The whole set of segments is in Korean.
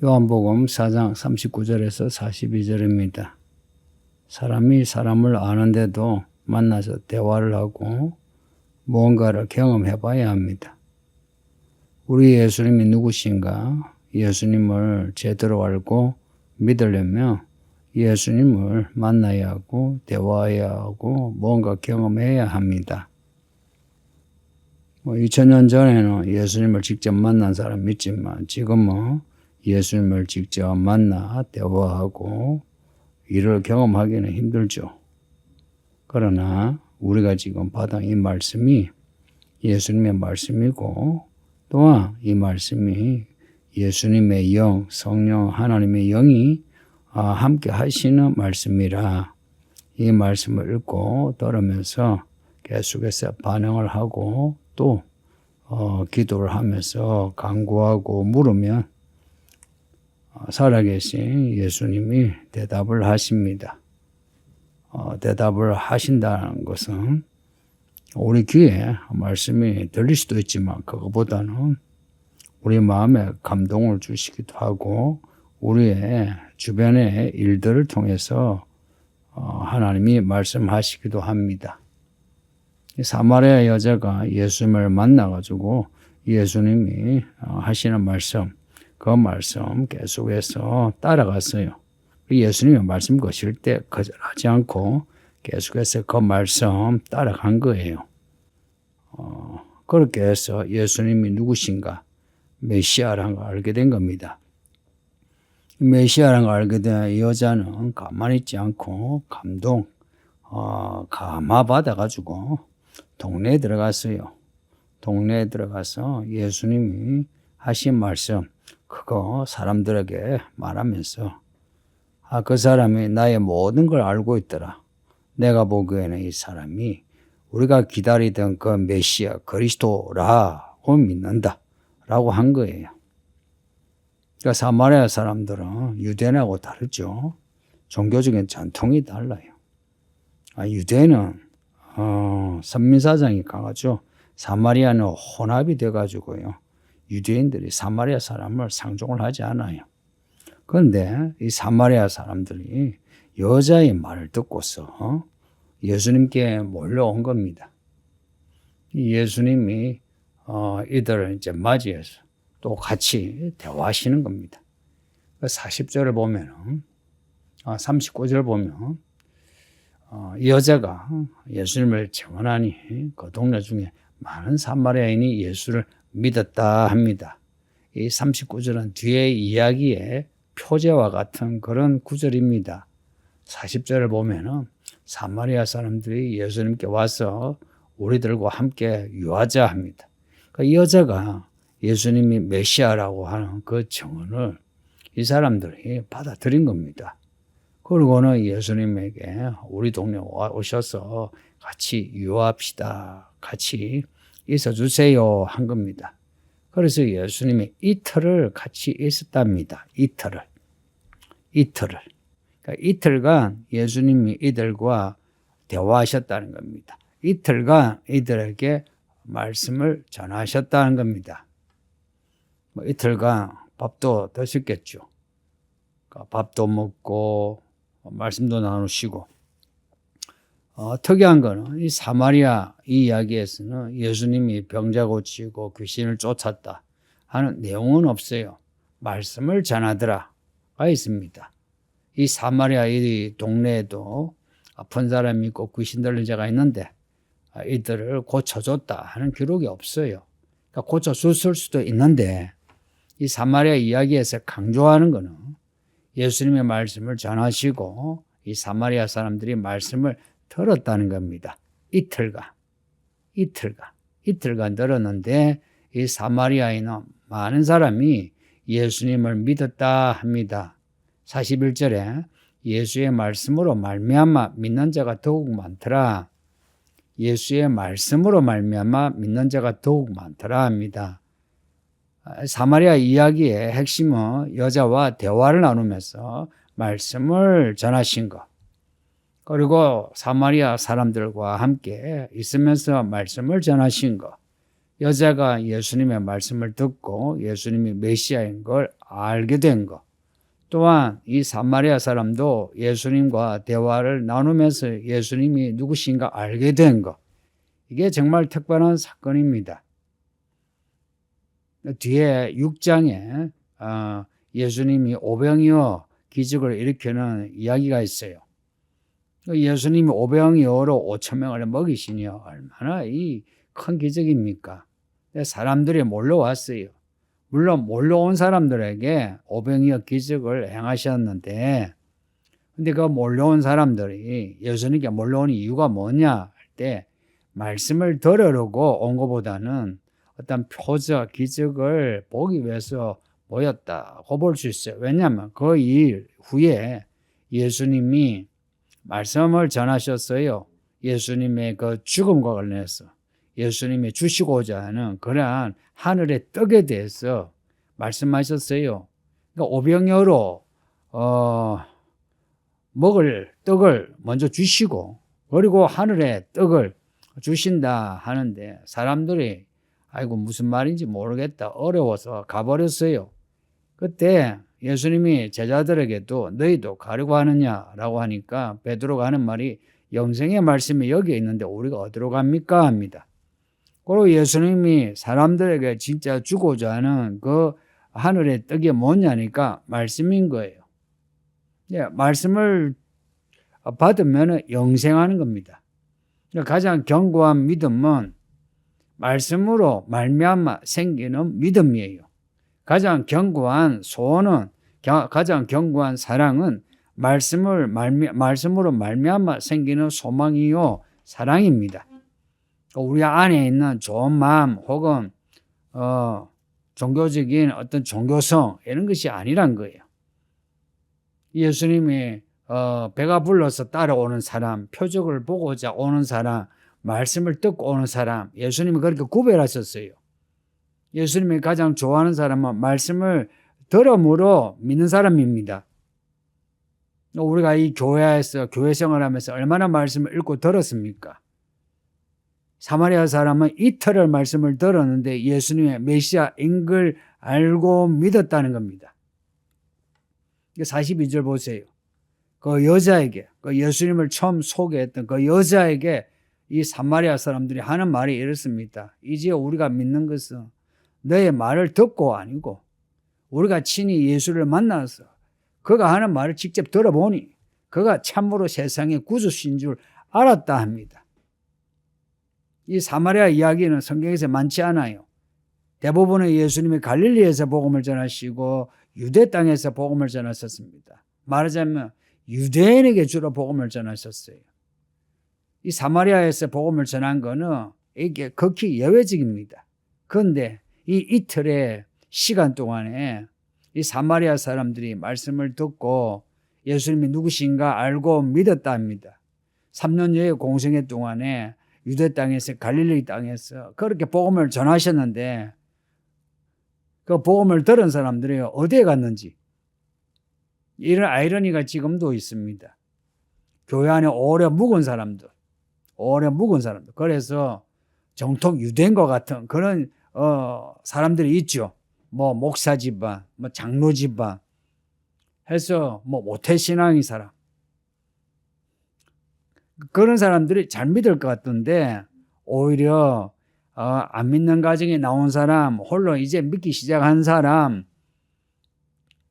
요한복음 4장 39절에서 42절입니다. 사람이 사람을 아는데도 만나서 대화를 하고 무언가를 경험해 봐야 합니다. 우리 예수님이 누구신가? 예수님을 제대로 알고 믿으려면 예수님을 만나야 하고 대화해야 하고 뭔가 경험해야 합니다. 뭐 2000년 전에는 예수님을 직접 만난 사람 있지만 지금은 예수님을 직접 만나 대화하고 이를 경험하기는 힘들죠. 그러나 우리가 지금 받은 이 말씀이 예수님의 말씀이고 또한 이 말씀이 예수님의 영, 성령, 하나님의 영이 아, 함께 하시는 말씀이라 이 말씀을 읽고 들으면서 계속해서 반응을 하고 또 어, 기도를 하면서 간구하고 물으면 어, 살아계신 예수님이 대답을 하십니다. 어, 대답을 하신다는 것은 우리 귀에 말씀이 들릴 수도 있지만 그것보다는 우리 마음에 감동을 주시기도 하고 우리의 주변의 일들을 통해서 어, 하나님이 말씀하시기도 합니다. 이 사마리아 여자가 예수님을 만나가지고 예수님이 어, 하시는 말씀, 그 말씀 계속해서 따라갔어요. 예수님이 말씀 거실 때 거절하지 않고 계속해서 그 말씀 따라간 거예요. 어, 그렇게 해서 예수님이 누구신가, 메시아라는 걸 알게 된 겁니다. 메시아라는 걸 알게 된 여자는 가만히 있지 않고 감동, 어, 감화 받아가지고 동네에 들어갔어요. 동네에 들어가서 예수님이 하신 말씀, 그거 사람들에게 말하면서, 아, 그 사람이 나의 모든 걸 알고 있더라. 내가 보기에는 이 사람이 우리가 기다리던 그 메시아 그리스도라고 믿는다. 라고 한 거예요. 그러니까 사마리아 사람들은 유대인하고 다르죠. 종교적인 전통이 달라요. 아, 유대인은 어, 선민사상이 강하죠. 사마리아는 혼합이 돼가지고요. 유대인들이 사마리아 사람을 상종을 하지 않아요. 그런데 이 사마리아 사람들이 여자의 말을 듣고서 예수님께 몰려온 겁니다. 예수님이 어, 이들을 이제 맞이해서 또 같이 대화하시는 겁니다. 40절을 보면은, 아, 39절 보면, 어, 이 여자가 예수님을 증언하니 그 동네 중에 많은 사마리아인이 예수를 믿었다 합니다. 이 39절은 뒤의 이야기의 표제와 같은 그런 구절입니다. 40절을 보면은 사마리아 사람들이 예수님께 와서 우리들과 함께 유하자 합니다. 그 여자가 예수님이 메시아라고 하는 그 정언을 이 사람들이 받아들인 겁니다. 그러고는 예수님에게 우리 동네 오셔서 같이 유합시다. 같이 있어 주세요. 한 겁니다. 그래서 예수님이 이틀을 같이 있었답니다. 이틀을. 이틀을. 그러니까 이틀간 예수님이 이들과 대화하셨다는 겁니다. 이틀간 이들에게 말씀을 전하셨다는 겁니다. 뭐 이틀간 밥도 드셨겠죠. 그러니까 밥도 먹고 말씀도 나누시고 어, 특이한 거는 이 사마리아 이 이야기에서는 예수님이 병자 고치고 귀신을 쫓았다 하는 내용은 없어요. 말씀을 전하더라가 있습니다. 이 사마리아 이 동네에도 아픈 사람이 있고 귀신 들린 자가 있는데 이들을 고쳐줬다 하는 기록이 없어요. 그러니까 고쳐줬을 수도 있는데 이 사마리아 이야기에서 강조하는 것은 예수님의 말씀을 전하시고 이 사마리아 사람들이 말씀을 들었다는 겁니다. 이틀간, 이틀간, 이틀간 들었는데 이 사마리아에는 많은 사람이 예수님을 믿었다 합니다. 41절에 예수의 말씀으로 말미암아 믿는 자가 더욱 많더라. 예수의 말씀으로 말미암아 믿는 자가 더욱 많더라 합니다. 사마리아 이야기의 핵심은 여자와 대화를 나누면서 말씀을 전하신 것. 그리고 사마리아 사람들과 함께 있으면서 말씀을 전하신 것. 여자가 예수님의 말씀을 듣고 예수님이 메시아인 걸 알게 된 것. 또한 이 사마리아 사람도 예수님과 대화를 나누면서 예수님이 누구신가 알게 된 것. 이게 정말 특별한 사건입니다. 뒤에 6장에 어, 예수님이 오병이어 기적을 일으키는 이야기가 있어요. 예수님이 오병이어로 5천 명을 먹이시니 얼마나 이 큰 기적입니까? 사람들이 몰려왔어요. 물론 몰려온 사람들에게 오병이어 기적을 행하셨는데 근데 그 몰려온 사람들이 예수님께 몰려온 이유가 뭐냐 할 때 말씀을 들으려고 온 것보다는 어떤 표적, 기적을 보기 위해서 모였다고 볼 수 있어요. 왜냐하면 그 일 후에 예수님이 말씀을 전하셨어요. 예수님의 그 죽음과 관련해서 예수님이 주시고자 하는 그러한 하늘의 떡에 대해서 말씀하셨어요. 그러니까 오병여로 어, 먹을 떡을 먼저 주시고 그리고 하늘의 떡을 주신다 하는데 사람들이 아이고 무슨 말인지 모르겠다 어려워서 가버렸어요. 그때 예수님이 제자들에게도 너희도 가려고 하느냐라고 하니까 베드로가 하는 말이 영생의 말씀이 여기에 있는데 우리가 어디로 갑니까 합니다. 그리고 예수님이 사람들에게 진짜 주고자 하는 그 하늘의 떡이 뭐냐니까 말씀인 거예요. 예, 말씀을 받으면 영생하는 겁니다. 가장 견고한 믿음은 말씀으로 말미암아 생기는 믿음이에요. 가장 견고한 소원은 가장 견고한 사랑은 말씀을 말미, 말씀으로 말미암아 생기는 소망이요 사랑입니다. 우리 안에 있는 좋은 마음 혹은 어, 종교적인 어떤 종교성 이런 것이 아니란 거예요. 예수님이 어, 배가 불러서 따라오는 사람, 표적을 보고자 오는 사람, 말씀을 듣고 오는 사람, 예수님이 그렇게 구별하셨어요. 예수님이 가장 좋아하는 사람은 말씀을 들음으로 믿는 사람입니다. 우리가 이 교회에서 교회 생활하면서 얼마나 말씀을 읽고 들었습니까? 사마리아 사람은 이틀을 말씀을 들었는데 예수님의 메시아인 걸 알고 믿었다는 겁니다. 42절 보세요. 그 여자에게, 그 예수님을 처음 소개했던 그 여자에게 이 사마리아 사람들이 하는 말이 이렇습니다. 이제 우리가 믿는 것은 너의 말을 듣고 아니고 우리가 친히 예수를 만나서 그가 하는 말을 직접 들어보니 그가 참으로 세상의 구주신 줄 알았다 합니다. 이 사마리아 이야기는 성경에서 많지 않아요. 대부분은 예수님이 갈릴리에서 복음을 전하시고 유대 땅에서 복음을 전하셨습니다. 말하자면 유대인에게 주로 복음을 전하셨어요. 이 사마리아에서 복음을 전한 거는 이게 극히 예외적입니다. 그런데 이 이틀의 시간 동안에 이 사마리아 사람들이 말씀을 듣고 예수님이 누구신가 알고 믿었다 합니다. 3년여의 공생애 동안에 유대 땅에서 갈릴리 땅에서 그렇게 복음을 전하셨는데 그 복음을 들은 사람들이 어디에 갔는지 이런 아이러니가 지금도 있습니다. 교회 안에 오래 묵은 사람들, 오래 묵은 사람들. 그래서 정통 유대인과 같은 그런 어, 사람들이 있죠. 뭐 목사 집안, 뭐 장로 집안 해서 뭐 모태 신앙의 사람. 그런 사람들이 잘 믿을 것 같던데 오히려 어, 안 믿는 가정에 나온 사람, 홀로 이제 믿기 시작한 사람,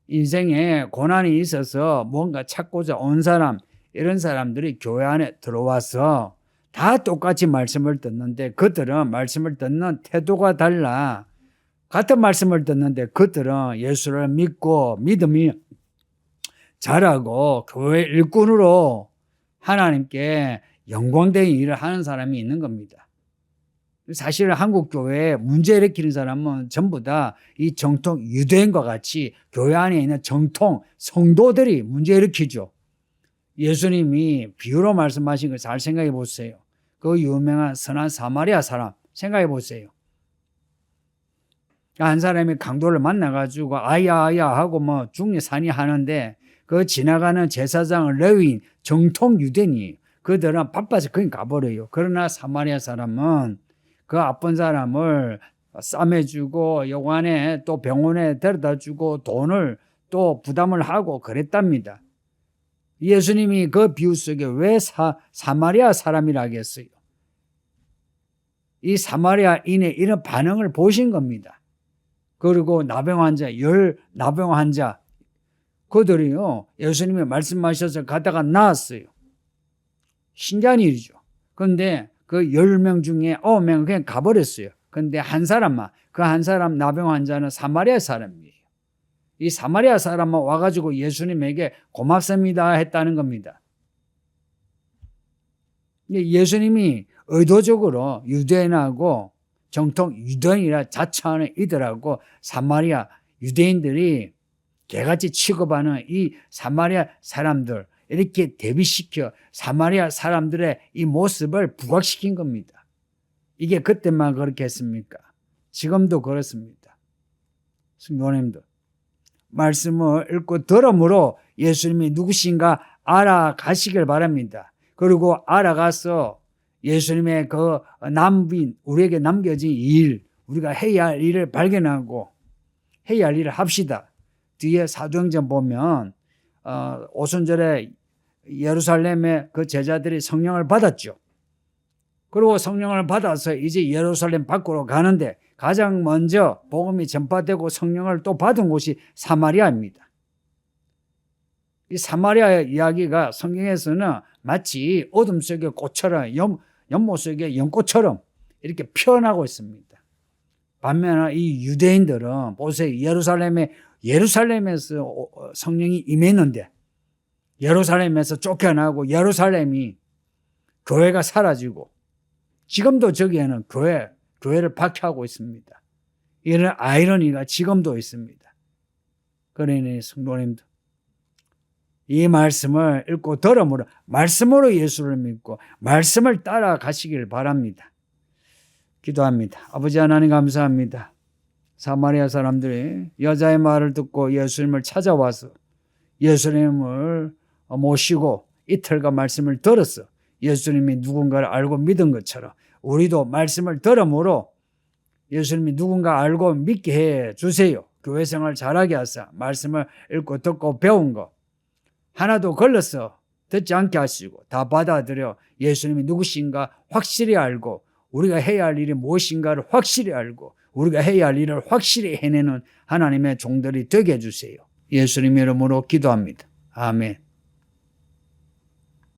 인생에 고난이 있어서 뭔가 찾고자 온 사람, 이런 사람들이 교회 안에 들어와서 다 똑같이 말씀을 듣는데 그들은 말씀을 듣는 태도가 달라. 같은 말씀을 듣는데 그들은 예수를 믿고 믿음이 잘하고 교회 일꾼으로 하나님께 영광된 일을 하는 사람이 있는 겁니다. 사실 한국 교회에 문제 일으키는 사람은 전부 다 이 정통 유대인과 같이 교회 안에 있는 정통 성도들이 문제 일으키죠. 예수님이 비유로 말씀하신 걸 잘 생각해 보세요. 그 유명한 선한 사마리아 사람 생각해 보세요. 한 사람이 강도를 만나가지고 아야 아야 하고 뭐 중리 산이 하는데 그 지나가는 제사장을 레위인 정통 유대인이 그들은 바빠서 그냥 가버려요. 그러나 사마리아 사람은 그 아픈 사람을 싸매주고 여관에 또 병원에 데려다주고 돈을 또 부담을 하고 그랬답니다. 예수님이 그 비유 속에 왜 사, 사마리아 사람이라 하겠어요? 이 사마리아인의 이런 반응을 보신 겁니다. 그리고 나병 환자, 열 나병 환자, 그들이요, 예수님이 말씀하셔서 가다가 나았어요. 신기한 일이죠. 그런데 그 열 명 중에 아홉 명은 그냥 가버렸어요. 근데 한 사람만, 그 한 사람 나병 환자는 사마리아 사람이에요. 이 사마리아 사람만 와가지고 예수님에게 고맙습니다 했다는 겁니다. 예수님이 의도적으로 유대인하고 정통 유대인이라 자처하는 이들하고 사마리아 유대인들이 개같이 취급하는 이 사마리아 사람들 이렇게 대비시켜 사마리아 사람들의 이 모습을 부각시킨 겁니다. 이게 그때만 그렇게 했습니까? 지금도 그렇습니다. 성도님들 말씀을 읽고 들음으로 예수님이 누구신가 알아가시길 바랍니다. 그리고 알아가서 예수님의 그 남빈 우리에게 남겨진 일 우리가 해야 할 일을 발견하고 해야 할 일을 합시다. 뒤에 사도행전 보면 어, 오순절에 예루살렘의 그 제자들이 성령을 받았죠. 그리고 성령을 받아서 이제 예루살렘 밖으로 가는데 가장 먼저 복음이 전파되고 성령을 또 받은 곳이 사마리아입니다. 이 사마리아 이야기가 성경에서는 마치 어둠 속의 꽃처럼 연, 연못 속의 연꽃처럼 이렇게 피어나고 있습니다. 반면에 이 유대인들은 보세요. 예루살렘에 예루살렘에서 어, 성령이 임했는데 예루살렘에서 쫓겨나고 예루살렘이 교회가 사라지고 지금도 저기에는 교회 교회를 박해하고 있습니다. 이런 아이러니가 지금도 있습니다. 그러니 성도님들 이 말씀을 읽고 들음으로 말씀으로 예수를 믿고 말씀을 따라가시길 바랍니다. 기도합니다. 아버지 하나님 감사합니다. 사마리아 사람들이 여자의 말을 듣고 예수님을 찾아와서 예수님을 모시고 이틀간 말씀을 들었어. 예수님이 누군가를 알고 믿은 것처럼 우리도 말씀을 들음으로 예수님이 누군가 알고 믿게 해 주세요. 교회 생활 잘하게 하사 말씀을 읽고 듣고 배운 거 하나도 걸렸어 듣지 않게 하시고 다 받아들여 예수님이 누구신가 확실히 알고 우리가 해야 할 일이 무엇인가를 확실히 알고 우리가 해야 할 일을 확실히 해내는 하나님의 종들이 되게 해주세요. 예수님 이름으로 기도합니다. 아멘.